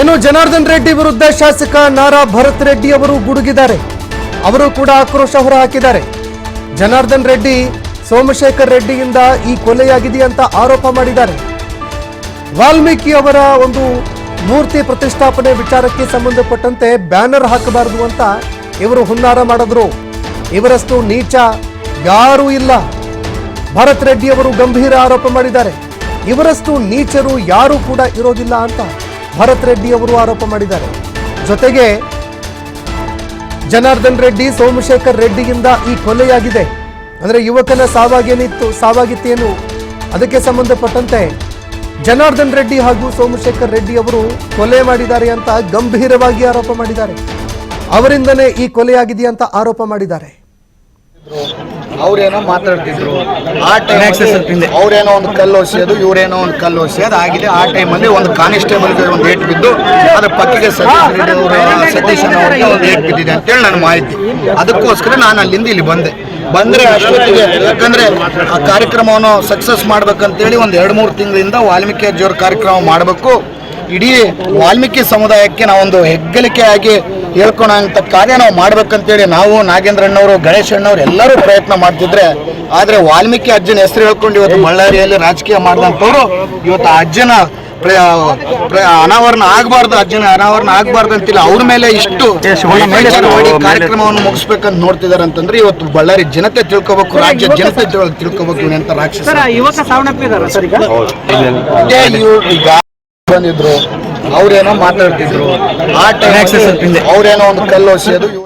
ಇನ್ನು ಜನಾರ್ದನ್ ರೆಡ್ಡಿ ವಿರುದ್ಧ ಶಾಸಕ ನಾರಾ ಭರತ್ ರೆಡ್ಡಿ ಅವರು ಗುಡುಗಿದ್ದಾರೆ. ಅವರು ಕೂಡ ಆಕ್ರೋಶ ಹೊರಹಾಕಿದ್ದಾರೆ. ಜನಾರ್ದನ್ ರೆಡ್ಡಿ ಸೋಮಶೇಖರ್ ರೆಡ್ಡಿಯಿಂದ ಈ ಕೊಲೆಯಾಗಿದೆ ಅಂತ ಆರೋಪ ಮಾಡಿದ್ದಾರೆ. ವಾಲ್ಮೀಕಿ ಅವರ ಒಂದು ಮೂರ್ತಿ ಪ್ರತಿಷ್ಠಾಪನೆ ವಿಚಾರಕ್ಕೆ ಸಂಬಂಧಪಟ್ಟಂತೆ ಬ್ಯಾನರ್ ಹಾಕಬಾರದು ಅಂತ ಇವರು ಹುನ್ನಾರ ಮಾಡಿದ್ರು. ಇವರಷ್ಟು ನೀಚ ಯಾರೂ ಇಲ್ಲ. ಭರತ್ ರೆಡ್ಡಿ ಅವರು ಗಂಭೀರ ಆರೋಪ ಮಾಡಿದ್ದಾರೆ. ಇವರಷ್ಟು ನೀಚರು ಯಾರೂ ಕೂಡ ಇರೋದಿಲ್ಲ ಅಂತ ಭರತ್ ರೆಡ್ಡಿ ಅವರು ಆರೋಪ ಮಾಡಿದ್ದಾರೆ. ಜೊತೆಗೆ ಜನಾರ್ದನ್ ರೆಡ್ಡಿ, ಸೋಮಶೇಖರ್ ರೆಡ್ಡಿಯಿಂದ ಈ ಕೊಲೆಯಾಗಿದೆ. ಅಂದ್ರೆ ಯುವಕನ ಸಾವಾಗೇನಿತ್ತು ಸಾವಾಗಿತ್ತೇನು ಅದಕ್ಕೆ ಸಂಬಂಧಪಟ್ಟಂತೆ ಜನಾರ್ದನ್ ರೆಡ್ಡಿ ಹಾಗೂ ಸೋಮಶೇಖರ್ ರೆಡ್ಡಿ ಅವರು ಕೊಲೆ ಮಾಡಿದ್ದಾರೆ ಅಂತ ಗಂಭೀರವಾಗಿ ಆರೋಪ ಮಾಡಿದ್ದಾರೆ. ಅವರಿಂದನೇ ಈ ಕೊಲೆಯಾಗಿದೆ ಅಂತ ಆರೋಪ ಮಾಡಿದ್ದಾರೆ. ಅವ್ರೇನೋ ಮಾತಾಡ್ತಿದ್ರು. ಆ ಟೈಮ್ ಅವ್ರೇನೋ ಒಂದು ಕಲ್ಲು ಹೊಸೆಯೋದು ಇವ್ರೇನೋ ಒಂದು ಕಲ್ಲು ಹೊಸೆಯೋದು ಆಗಿದೆ ಆ ಟೈಮಲ್ಲಿ ಒಂದು ಕಾನಿಸ್ಟೇಬಲ್ಗೆ ಒಂದು ಏಟ್ ಬಿದ್ದು ಅದ್ರ ಪಕ್ಕಿಗೆ ಸತೀಶ್ ರೆಡ್ಡಿ ಅವರ ಸತೀಶ್ ಅವರಿಗೆ ಒಂದು ಏಟ್ ಬಿದ್ದಿದೆ ಅಂತೇಳಿ ನನ್ನ ಮಾಹಿತಿ. ಅದಕ್ಕೋಸ್ಕರ ನಾನು ಅಲ್ಲಿಂದ ಇಲ್ಲಿ ಬಂದೆ. ಬಂದ್ರೆ ಅಷ್ಟೊತ್ತಿಗೆ ಯಾಕಂದರೆ ಆ ಕಾರ್ಯಕ್ರಮವನ್ನು ಸಕ್ಸಸ್ ಮಾಡ್ಬೇಕಂತೇಳಿ ಒಂದು ಎರಡು ಮೂರು ತಿಂಗಳಿಂದ ವಾಲ್ಮೀಕಿ ಅಜ್ಜಿಯವ್ರ ಕಾರ್ಯಕ್ರಮ ಮಾಡಬೇಕು. ಇಡೀ ವಾಲ್ಮೀಕಿ ಸಮುದಾಯಕ್ಕೆ ನಾವೊಂದು ಹೆಗ್ಗಳಿಕೆ ಆಗಿ ಅಂತ ಕಾರ್ಯ ನಾವು ಮಾಡ್ಬೇಕಂತೇಳಿ ನಾವು ನಾಗೇಂದ್ರಣ್ಣವರು ಗಣೇಶ್ ಅಣ್ಣವ್ರು ಎಲ್ಲರೂ ಪ್ರಯತ್ನ ಮಾಡ್ತಿದ್ರೆ ಆದ್ರೆ ವಾಲ್ಮೀಕಿ ಅಜ್ಜನ ಹೆಸರು ಹೇಳ್ಕೊಂಡು ಇವತ್ತು ಬಳ್ಳಾರಿಯಲ್ಲಿ ರಾಜಕೀಯ ಮಾಡಿದಂಥವ್ರು ಇವತ್ತು ಆ ಅಜ್ಜನ ಅನಾವರಣ ಆಗಬಾರ್ದು ಅಜ್ಜನ ಅನಾವರಣ ಆಗಬಾರ್ದು ಅಂತಿಲ್ಲ ಅವ್ರ ಮೇಲೆ ಇಷ್ಟು ಕಾರ್ಯಕ್ರಮವನ್ನು ಮುಗಿಸ್ಬೇಕಂತ ನೋಡ್ತಿದ್ದಾರೆ ಅಂತಂದ್ರೆ ಇವತ್ತು ಬಳ್ಳಾರಿ ಜನತೆ ತಿಳ್ಕೋಬೇಕು ರಾಜ್ಯ ಜನತೆ ತಿಳ್ಕೋಬೇಕು ಅಂತ ರಾಕ್ಷಸ. ಈಗ ಬಂದಿದ್ರು ಅವ್ರೇನೋ ಮಾತಾಡ್ತಿದ್ರು. ಆ ಟೈಮ್ ಅವ್ರೇನೋ ಒಂದು ಕಲ್ಲು ಇವ್ರೇನೋ